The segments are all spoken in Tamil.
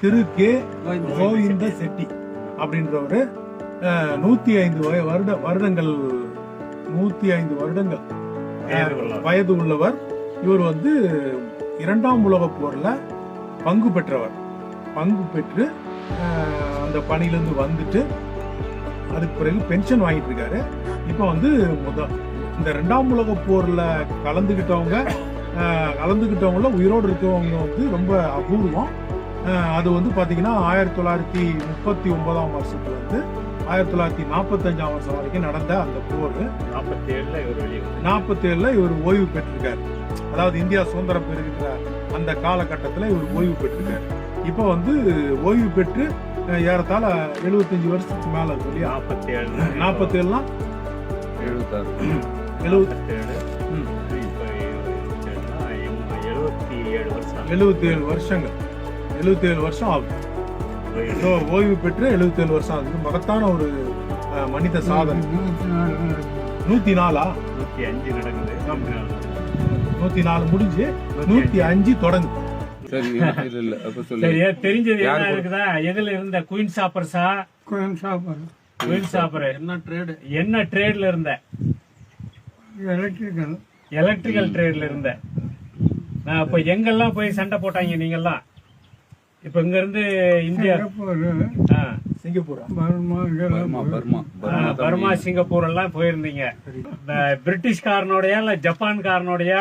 திரு கே கோவிந்த செட்டி அப்படின்றவரு நூத்தி ஐந்து வய- வருட வருடங்கள் நூத்தி ஐந்து வருடங்கள் வயது உள்ளவர். இவர் வந்து இரண்டாம் உலகப் போர்ல பங்கு பெற்றவர். பங்கு பெற்று அந்த பணியிலிருந்து வந்துட்டு அதுக்கு பிறகு பென்ஷன் வாங்கிட்டு இருக்காரு. இப்போ வந்து முத இந்த ரெண்டாம் உலகப் போர்ல கலந்துக்கிட்டவங்க கலந்துக்கிட்டவங்கள உயிரோடு இருக்கவங்க வந்து ரொம்ப அபூர்வம். அது வந்து பாத்தீங்கன்னா ஆயிரத்தி தொள்ளாயிரத்தி முப்பத்தி ஒன்பதாம் வருஷத்துல இருந்து ஆயிரத்தி தொள்ளாயிரத்தி நாற்பத்தஞ்சாம் வருஷம் வரைக்கும் நடந்த அந்த போர். நாற்பத்தி ஏழுல இவர் வெளியே வந்தார். நாற்பத்தி ஏழுல இவர் ஓய்வு பெற்றிருக்காரு. அதாவது இந்தியா சுதந்திரம் பெறுகின்ற அந்த காலகட்டத்தில் இவர் ஓய்வு பெற்றிருக்காரு. இப்போ வந்து ஓய்வு பெற்று ஏறத்தாழ எழுபத்தஞ்சு வருஷத்துக்கு மேல இருக்கு இல்லையா? நாற்பத்தி ஏழுல நாற்பத்தி ஏழுலாம் எழுபத்தாறு எழுபத்தி ஏழு ஏழு எழுபத்தி ஏழு வருஷங்கள். எழுபத்தி ஏழு வருஷம் ஆகுது. ஸோ ஓய்வு பெற்று எழுபத்தி ஏழு வருஷம் ஆகுது. மகத்தான ஒரு மனித சாதனை. நூத்தி நாலா? நூத்தி அஞ்சு நடக்குது. நூத்தி நாலு முடிஞ்சு நூத்தி அஞ்சு. தொடங்குது. சரி இல்ல இல்ல அப்ப சொல்லு. சரியா தெரிஞ்சது என்ன இருக்குதா? எதுல இருந்த குயின் சாப்பர்ஸா கோயம் சாப்பாடு குயின் சாப்பர் என்ன ட்ரேடு என்ன ட்ரேட்ல இருந்த? எலக்ட்ரிக்கல் எலக்ட்ரிக்கல் ட்ரேட்ல இருந்த. நான் இப்ப எங்கெல்லாம் போய் சண்டை போட்டாங்க நீங்கெல்லாம்? இப்ப இங்க இருந்து India. Singapore Burma Burma Singapore எல்லாம் போயிருந்தீங்க. இந்த பிரிட்டிஷ்காரனோடயா இல்ல ஜப்பான்காரனோடயா?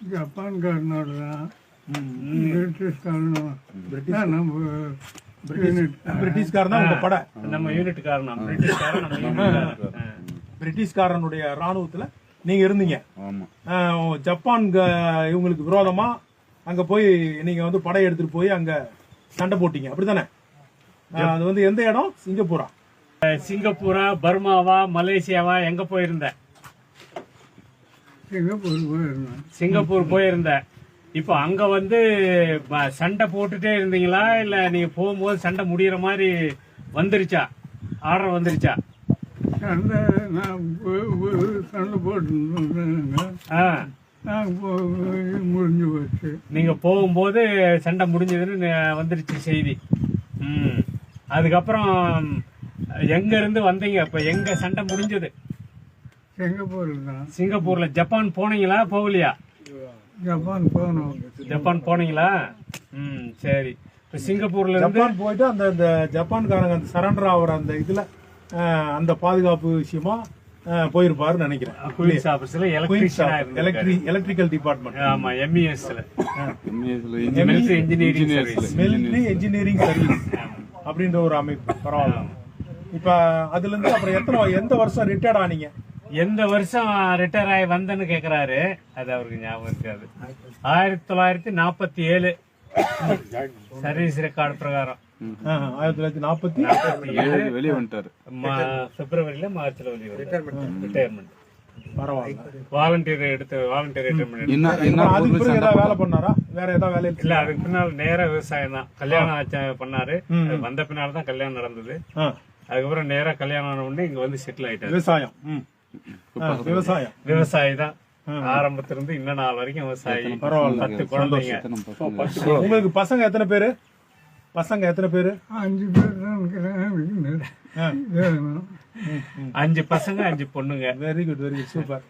ஜப்பான்காரனோட தான் ம், பிரிட்டிஷ்காரனும் பிரிட்டிஷ் தான் நம்ம பிரிட்டிஷ் பிரிட்டிஷ்காரன் தான் உங்க படை. நம்ம யூனிட்காரன் பிரிட்டிஷ்காரன். பிரிட்டிஷ்காரனுடைய ராணுவத்துல நீங்க இருந்தீங்க. ஜப்பான் இவங்களுக்கு விரோதமா அங்க போய் நீங்க வந்து படை எடுத்துட்டு போய் அங்க சண்டை போட்டீங்க. அப்படிதானே ஆஹ் அது வந்து எந்த இடம்? சிங்கப்பூரா? சிங்கப்பூரா பர்மாவா மலேசியாவா எங்க போயிருந்த? சிங்கப்பூர் போயிருந்த. இப்போ அங்க வந்து சண்டை போட்டுட்டே இருந்தீங்களா? இல்ல நீங்க போகும்போது சண்டை முடியற மாதிரி வந்துருச்சா? ஆர்டர் வந்துருச்சா? சண்டை நான் சண்டை போய் முடிஞ்சு போச்சு நீங்க போகும்போது சண்டை முடிஞ்சதுன்னு வந்துருச்சு செய்தி. ம். அதுக்கப்புறம் எங்க இருந்து வந்தீங்க? இப்ப எங்க சண்டை முடிஞ்சது? சிங்கப்பூரில். தான் சிங்கப்பூர்ல ஜப்பான் போனீங்களா? போகலையா? ஜப்பான் போனோம் ஜப்பான் போனீங்களா? ம் சரி. இப்போ சிங்கப்பூர்ல இருந்து ஜப்பான் போயிட்டு அந்த இந்த ஜப்பான்காரங்க அந்த சரண்டர் ஆகிற அந்த இதுல அந்த பாதுகாப்பு விஷயமா போயிருப்பாருன்னு நினைக்கிறேன். குயின்ஸ் ஆபீஸ்ல எலக்ட்ரிஷியனா எலக்ட்ரிக்கல் டிபார்ட்மெண்ட் ஆமா எம்இஎஸ்ல மிலிட்டரி இன்ஜினியரிங் சர்வீஸ் அப்படின்ற ஒரு அமைப்பு. பரவாயில்ல. இப்ப அதுல இருந்து அப்புறம் எத்தனை எந்த வருஷம் ரிட்டையர்ட் ஆனீங்க? எந்த வருஷம் ரிட்டையர் ஆகி வந்தேன்னு கேக்குறாரு அது அவருக்கு ஞாபகம் இருக்காது. ஆயிரத்தி தொள்ளாயிரத்தி நாற்பத்தி ஏழு. சர்வீஸ் ரெக்கார்டு பிரகாரம். ஆயிரத்தி தொள்ளாயிரத்தி நாற்பத்தி ஏழு வெளியே வந்துட்டாரு. பிப்ரவரியில மார்ச்ல வெளியே ரிட்டையர்மெண்ட் பரவாயில்ல. வாலண்டியர் எடுத்து வாலண்டியர் ஏதாவது வேலை பண்ணாரா? வேற ஏதாவது வேலை இல்ல அதுக்கு பின்னால் நேரா விவசாயம் தான். கல்யாணம் ஆச்ச- பண்ணாரு. வந்த பின்னால் தான் கல்யாணம் நடந்தது. அதுக்கப்புறம் நேரா கல்யாணம் ஆன உடனே இங்க வந்து செட்டில் ஆயிட்டாரு. விவசாயம். விவசாயம். விவசாயி தான். ஆரம்பத்துல இருந்து இன்ன நாள் வரைக்கும் விவசாயி. பரவாயில்ல. பத்து குழந்தைங்க? உங்களுக்கு பசங்க எத்தனை பேரு? பசங்க எத்தனை பேரு? அஞ்சு பேர் அஞ்சு பசங்க அஞ்சு பொண்ணுங்க. Very good very good super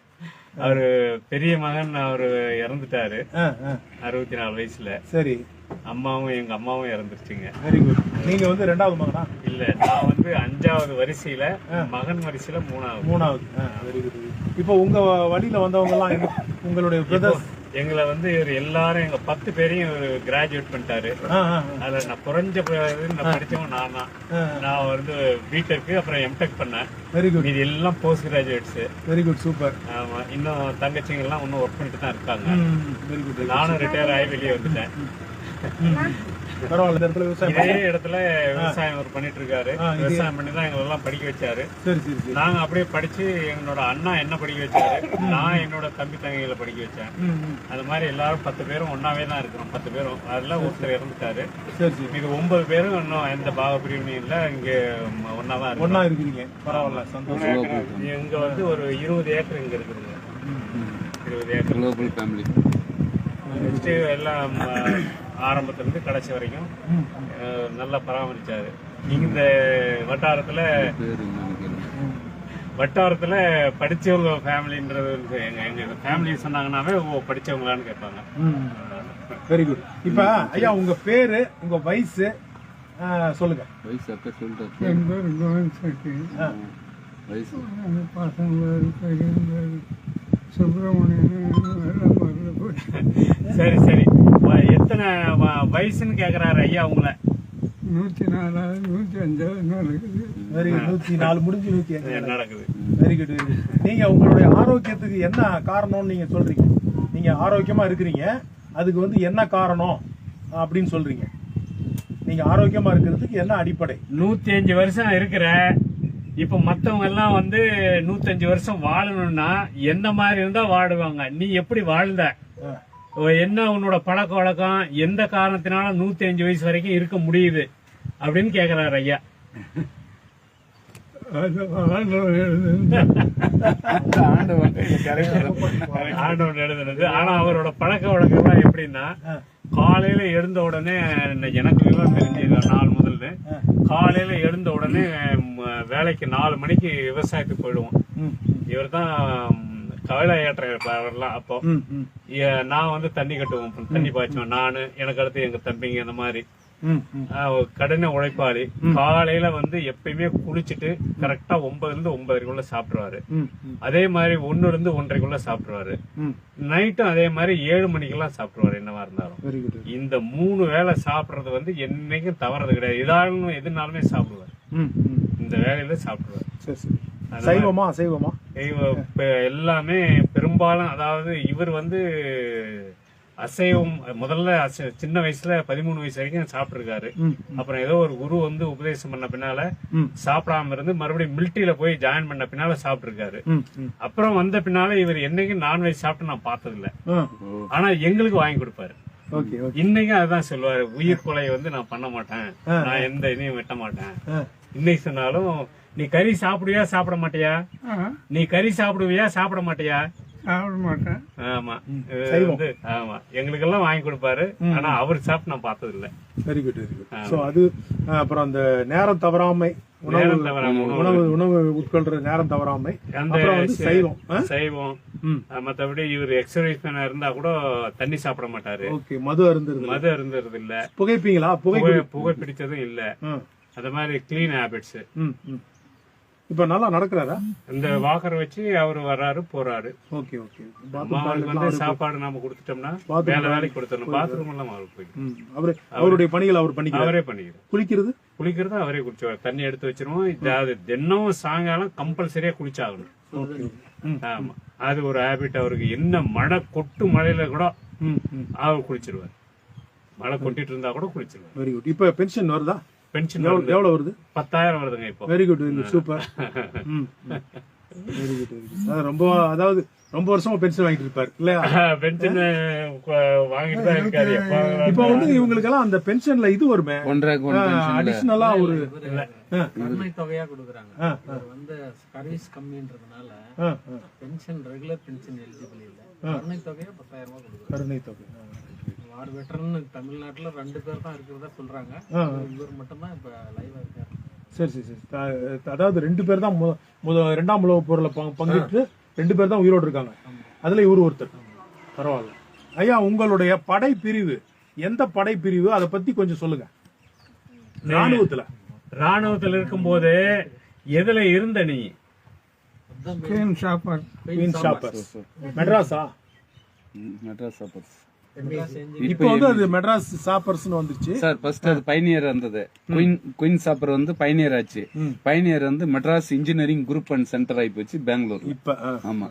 அவரு பெரிய மகன் அவரு இறந்துட்டாரு. ஆ, ஆ. அறுபத்தி நாலு வயசுல. சரி. அம்மாவும் எங்க அம்மாவும் இறந்துருச்சுங்க. வெரி குட் நீங்க வந்து ரெண்டாவது மகனா? இல்ல நான் வந்து அஞ்சாவது வரிசையில மகன் வரிசையில மூணாவது. மூணாவது. வெரி குட் இப்போ உங்க வழியில வந்தவங்க எல்லாம் உங்களுடைய பிரதர்ஸ் எங்களை வந்து இவர் எல்லாரும் எங்க பத்து பேரையும் இவரு கிராஜுவேட் பண்ணிட்டாரு. அதுல நான் குறைஞ்ச நான் படிச்சவன் நான் தான். நான் வந்து பிடெக் அப்புறம் எம்டெக் பண்ணேன். வெரி குட் இது எல்லாம் post graduates very good super ஆமா இன்னும் தங்கச்சிங்க எல்லாம் இன்னும் ஒர்க் பண்ணிட்டு தான் இருக்காங்க வெரி குட் நானும் ரிட்டையர் ஆகி வெளியே வந்துட்டேன். பரவாயில்ல இந்த இடத்துல விவசாயம் இதே இடத்துல விவசாயம் அவர் பண்ணிட்டு இருக்காரு விவசாயம் பண்ணி தான் எங்களை எல்லாம் படிக்க வச்சாரு. சரி சரி சரி. நாங்க அப்படியே படிச்சு எங்களோட அண்ணா என்ன படிக்க வச்சாரு நான் என்னோட தம்பி தங்கைகளை படிக்க வச்சேன். அது மாதிரி எல்லாரும் பத்து பேரும் ஒன்னாவே தான் இருக்கிறோம் பத்து பேரும். அதுல ஒருத்தர் இறந்துட்டாரு. சரி சரி. இது ஒன்பது பேரும் இன்னும் எந்த பாக பிரிவினையும் இங்க ஒன்னா தான் ஒன்னா இருக்கிறீங்க. பரவாயில்ல சந்தோஷம். இங்க வந்து ஒரு இருபது ஏக்கர் இங்க இருக்குதுங்க. இருபது ஏக்கர். குளோபல் ஃபேமிலி நெக்ஸ்ட் எல்லாம் ஆரம்பத்துல இருந்து கடைசி வரைக்கும் நல்லா பராமரிச்சாரு. இந்த வட்டாரத்துல. வட்டாரத்துல படிச்சவங்க ஃபேமிலின்றது வந்து எங்க எங்க ஃபேமிலி சொன்னாங்கன்னாவே ஓ படிச்சவங்களான்னு கேட்பாங்க. வெரி குட் இப்ப ஐயா உங்க பேரு உங்க வயசு சொல்லுங்க. வயசு அக்கா சொல்லிட்டாரு என் பேர் கோவிந்த் செட்டி ஆ, வயசு. பசங்க சுப்பிரமணியன் சரி சரி. எத்தனை வ- வயசுன்னு கேக்குறாரு ஐயா உங்களை. நூற்றி நாலாவது நூற்றி அஞ்சாவது வெரி குட் நூத்தி நாலு முடிஞ்சு நூத்தி அஞ்சு. என்ன நடக்குது? வெரி குட் வெரி குட் நீங்க உங்களுடைய ஆரோக்கியத்துக்கு என்ன காரணம்னு நீங்க சொல்றீங்க? நீங்க ஆரோக்கியமா இருக்கிறீங்க. அதுக்கு வந்து என்ன காரணம் அப்படின்னு சொல்றீங்க? நீங்க ஆரோக்கியமா இருக்கிறதுக்கு என்ன அடிப்படை? நூத்தி அஞ்சு வருஷம் இருக்கிற இப்ப மத்தவங்க எல்லாம் வந்து நூத்தஞ்சு வருஷம் வாழணும்னா எந்த மாதிரி இருந்தா வாழுவாங்க நீ எப்படி வாழ்ந்த? என்ன உன்னோட பழக்க வழக்கம்? எந்த காரணத்தினால நூத்தி அஞ்சு வயசு வரைக்கும் இருக்க முடியுது? அப்படின்னு கேக்குறாரு ஐயா. ஆண்டவன் எழுதுனது. ஆனா அவரோட பழக்க வழக்கம்லாம் எப்படின்னா காலையில எழுந்த உடனே எனக்கு விவரம் தெரிஞ்சு நாலு முதல்ல. காலையில எழுந்த உடனே வேலைக்கு நாலு மணிக்கு விவசாயத்துக்கு போயிடுவோம். இவர் தான் கவலை ஏற்ற அவர்லாம் அப்போ நான் வந்து தண்ணி கட்டுவோம் தண்ணி பாய்ச்சுவேன். நானு எனக்கு அடுத்து எங்க தம்பிங்க இந்த மாதிரி. கடின உழைப்பாளி. காலையில வந்து எப்பயுமே குளிச்சுட்டு கரெக்டா ஒன்பதுல இருந்து ஒன்பதரைக்குள்ள சாப்பிடுவாரு அதே மாதிரி ஒண்ணுல இருந்து ஒன்றரைக்குள்ள சாப்பிடுவாரு. நைட்டும் அதே மாதிரி ஏழு மணிக்கெல்லாம் சாப்பிடுவாரு என்னவா இருந்தாலும். இந்த மூணு வேளை சாப்பிடுறது வந்து என்னைக்கும் தவறது கிடையாது. எதாலும் எதுனாலுமே சாப்பிடுவார். இந்த வேலையில சாப்பிடுவார். சைவமா அசைவமா? எல்லாமே பெரும்பாலும் அதாவது இவர் வந்து அசைவம் முதல்ல சின்ன வயசுல பதிமூணு வயசு வரைக்கும் சாப்பிட்டுருக்காரு. அப்புறம் ஏதோ ஒரு குரு வந்து உபதேசம் பண்ண பின்னால சாப்பிடாம இருந்து மறுபடியும் மிலிட்டரியில போய் ஜாயின் பண்ண பின்னால சாப்பிட்டுருக்காரு. அப்புறம் வந்த பின்னால இவர் என்னைக்கும் நான்வெஜ் சாப்பிட்டு நான் பார்த்ததில்ல. ஆ, ஆனா எங்களுக்கு வாங்கி கொடுப்பாரு. இன்னைக்கும் அதுதான் சொல்லுவாரு உயிர் கொலை வந்து நான் பண்ண மாட்டேன். நான் எந்த இதையும் வெட்ட மாட்டேன். இன்னைக்கு சொன்னாலும் நீ கறி சாப்பிடுவியா சாப்பிட மாட்டியா? நீ கறி சாப்பிடுவியா சாப்பிட மாட்டியா? சாப்பிட மாட்டேன். ஆமா. வந்து ஆமா. எங்களுக்கெல்லாம் வாங்கி கொடுப்பாரு. ஆனா அவர் சாப்பிட்டு நான் பார்த்தது இல்ல very good very good so அது அப்புறம் அந்த நேரம் தவறாமை உணவு நேரம் தவறாம உணவு. உணவு. உட்கொள்ற நேரம் தவறாமை. அந்த அப்புறம் வந்து சை- சைவம்? சைவம். மத்தபடி இவர் எக்ஸசைஸ் பண்ண இருந்தா கூட தண்ணி சாப்பிட மாட்டாரு. ஓகே மது அருந்துருது மது அருந்துறது இல்ல புகைப்பீங்களா? புகை புகை பிடிச்சதும் இல்ல. அது மாதிரி கிளீன் ஹேபிட்ஸ். இப்ப நல்லா நடக்கிறாரா? இந்த வாக்கர் வச்சு அவர் வர்றாரு போறாரு. Okay okay. அவருக்கு வந்து சாப்பாடு நாம கொடுத்துட்டோம்னா வேலை வேலைக்கு கொடுத்துடணும். பாத்ரூம் எல்லாம் அவருக்கு போய் அவரு அவருடைய பணிகள் அவர் பண்ணிக்கிறார். அவரே பண்ணிக்கிறோம் குளிக்கிறது? குளிக்கிறதும் அவரே குளிச்சுவார். தண்ணி எடுத்து வச்சிருவோம். இதாவது தினம் சாயங்காலம் கம்பல்சரியா குளிச்சாகணும். ஆமா. அது ஒரு ஹேபிட் அவருக்கு. என்ன மழை கொட்டு மழையில கூட. அவர் குளிச்சிருவார். மழை கொட்டிட்டு இருந்தா கூட குளிச்சிருவார். வெரி குட் இப்ப பென்ஷன் வருதா? பென்ஷன் எவ்வளவு வருது. பத்தாயிரம் வருதுங்க இப்போ. Very good super very good good ரொம்ப அதாவது ரொம்ப வருஷமா பென்ஷன் வாங்கிட்டு இருப்பாரு இல்லையா? பென்ஷன் வாங்கிட்டு தான் இருக்காரு. இப்போ வந்து இவங்களுக்கெல்லாம் அந்த பென்ஷன்ல இது வருமே. அடிஷனலா ஒரு கருணை தொகையா கொடுக்குறாங்க. வந்து சர்வீஸ் கம்மின்றதுனால ஆ, ஆ, பென்ஷன் ரெகுலர் பென்ஷன் எலிஜிபிள் இல்ல. கருணை தொகையா பத்தாயிரம் ரூபாய் கொடுக்குறாங்க கருணை தொகை ஆ. வார் வெட்டரன் தமிழ்நாட்டுல ரெண்டு பேர் தான் இருக்கிறதா சொல்றாங்க. இவர் மட்டும் தான் இப்ப லைவா இருக்காரு. சரி சரி சரி. அதாவது ரெண்டு பேர் தான் ரெண்டாம் உலக போர்ல பங்கு- பங்கிட்டு ரெண்டு பேர் தான் உயிரோடு இருக்காங்க. அதுல இவரு ஒருத்தர். பரவாயில்ல. ஐயா உங்களுடைய படை பிரிவு எந்த படை பிரிவு அதை பத்தி கொஞ்சம் சொல்லுங்க. ராணுவத்துல. ராணுவத்தில் இருக்கும்போது எதுல இருந்த நீ? மெட்ராஸா? மெட்ராஸ் இப்போ வந்து அது மெட்ராஸ் சாப்பர்ஸ்னு வந்துருச்சு. சார் ஃபர்ஸ்ட் அது பைனியர் இருந்தது. குயின் குயின் சாப்பர் வந்து பைனியர் ஆச்சு. பைனியர் வந்து Madras engineering group and centre ஆகி போச்சு பெங்களூர் இப்ப. ஆமா.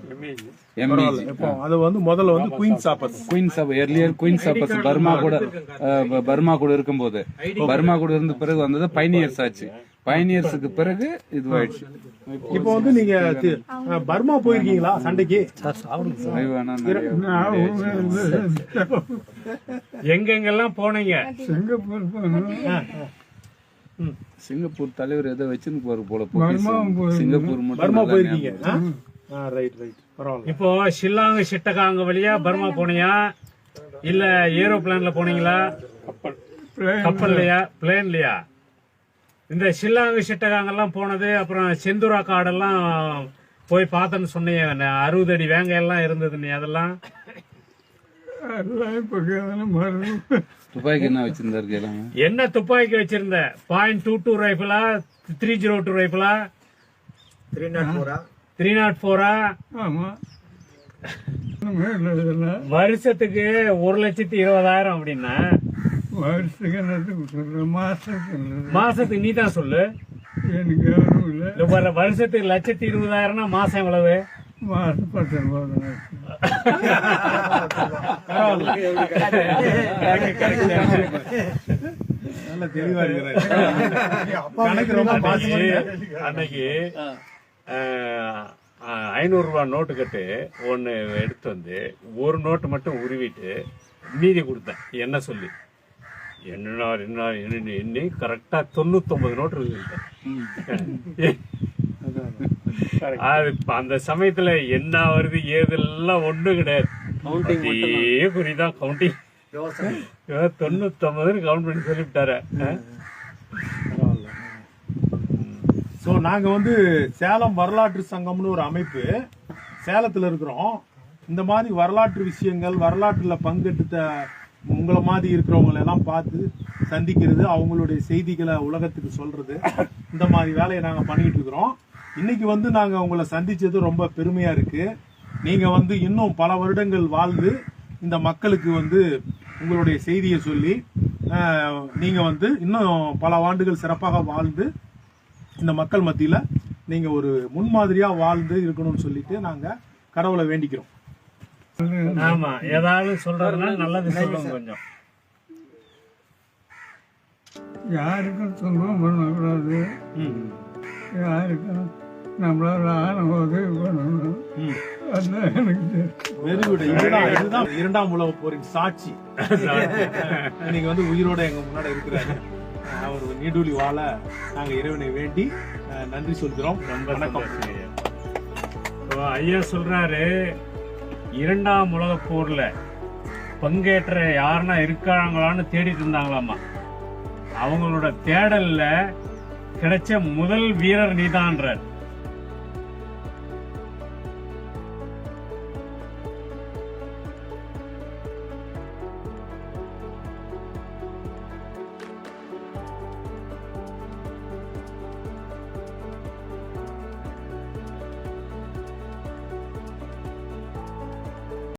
எம்இஜி இப்போ அது வந்து முதல்ல வந்து queen sappers. Queen sap earlier queen sappers Burma கூட பர்மா கூட இருக்கும்போது. பர்மா கூட இருந்த பிறகு வந்தது பைனியர்ஸ் ஆச்சு. பைனியர்ஸுக்கு பிறகு இதுவாயிடுச்சு. இப்போ வந்து நீங்க பர்மா போயிருக்கீங்களா சண்டைக்கு? எங்கெங்கெல்லாம் போனீங்க? சிங்கப்பூர். சிங்கப்பூர் தலைவர் ஏதோ வச்சுன்னு போற போல. சிங்கப்பூர் மட்டும் பர்மா போயிருக்கீங்க. ரைட் ரைட் பரவாயில்ல. இப்போ ஷில்லாங் சிட்டகாங்க வழியா பர்மா போனியா? இல்ல ஏரோப்ளேன்ல போனீங்களா? கப்பல். பிளேன் கப்பல்லையா? பிளேன்லையா? இந்த ஷில்லாங்கு சிட்டகாங்கெல்லாம் போனது அப்புறம் செந்துரா காடெல்லாம் போய் பார்த்தேன்னு சொன்னீங்க. அறுபது அடி வேங்க எல்லாம் இருந்தது நீ அதெல்லாம். துப்பாக்கி என்ன வச்சிருந்தாரு என்ன துப்பாக்கி வச்சிருந்த? பாயிண்ட் டூ டூ ரைஃபிளா த்ரீ ஜீரோ டூ ரைஃபிளா த்ரீ நாட் ஃபோரா த்ரீ நாட் வருஷத்துக்கு ஒரு லட்சத்தி இருபதாயிரம் அப்படின்னா வருஷத்துக்கு என்னத்துக்கு இல்லை மாசத்துக்கு நீ தான் சொல்லு. எனக்கு இல்லை. வர- வருஷத்துக்கு லட்சத்தி இருபதாயிரம்னா மாசம் எவ்வளவு? மாசம் பத்தொன்பது நாள் நல்ல தெளிவா இருக்கிறாரு கணக்கு ரொம்ப பாசமா அன்னைக்கு அன்னைக்கு ஐநூறு ரூபாய் நோட்டு கட்டு ஒன்னு எடுத்து வந்து ஒரு நோட்டு மட்டும் உருவிட்டு மீதி கொடுத்தேன். என்ன சொல்லி? என்ன என்ன என்ன எண்ணி கரெக்டா தொண்ணூத்தொன்பது நோட்டு இருக்கு. அது அந்த சமயத்துல என்ன வருது ஏதெல்லாம் ஒண்ணும் கிடையாது. அதே குறிதான் கவுண்டிங் யோசனை. தொண்ணூத்தொன்பதுன்னு கவுண்ட் பண்ணி சொல்லிவிட்டாரு? ஸோ நாங்கள் வந்து சேலம் வரலாற்று சங்கம்னு ஒரு அமைப்பு சேலத்தில் இருக்கிறோம். இந்த மாதிரி வரலாற்று விஷயங்கள் வரலாற்றில் பங்கெடுத்த உங்களை மாதிரி இருக்கிறவங்களை எல்லாம் பார்த்து சந்திக்கிறது அவங்களுடைய செய்திகளை உலகத்துக்கு சொல்றது இந்த மாதிரி வேலையை நாங்கள் பண்ணிட்டு இருக்கிறோம். இன்னைக்கு வந்து நாங்கள் உங்களை சந்திச்சது ரொம்ப பெருமையா இருக்கு. நீங்க வந்து இன்னும் பல வருடங்கள் வாழ்ந்து இந்த மக்களுக்கு வந்து உங்களுடைய செய்தியை சொல்லி நீங்கள் நீங்க வந்து இன்னும் பல ஆண்டுகள் சிறப்பாக வாழ்ந்து இந்த மக்கள் மத்தியில் நீங்கள் ஒரு முன்மாதிரியாக வாழ்ந்து இருக்கணும்னு சொல்லிட்டு நாங்கள் கடவுளை வேண்டிக்கிறோம். ஆமா ஏதாவது சொல்றதுன்னா நல்லது சொல்லுங்க கொஞ்சம். யாருக்கும் துன்பம் பண்ணக்கூடாது. யாருக்கும் நம்மளால ஆன உதவி பண்ணணும். அதான் எனக்கு தெரியும். Very good. இதுதான் இதுதான் இரண்டாம் உலக போரின் சாட்சி. இன்னைக்கு வந்து உயிரோட எங்க முன்னாடி இருக்கிறாரு. அவர் நீடூழி வாழ நாங்க இறைவனை வேண்டி நன்றி சொல்கிறோம். ரொம்ப வணக்கம். ஐயா சொல்றாரு இரண்டாம் உலக போர்ல பங்கேற்ற யாருன்னா இருக்காங்களான்னு தேடிட்டு இருந்தாங்களாமா அவங்களோட தேடல்ல கிடைச்ச முதல் வீரர் நீதான்றார்.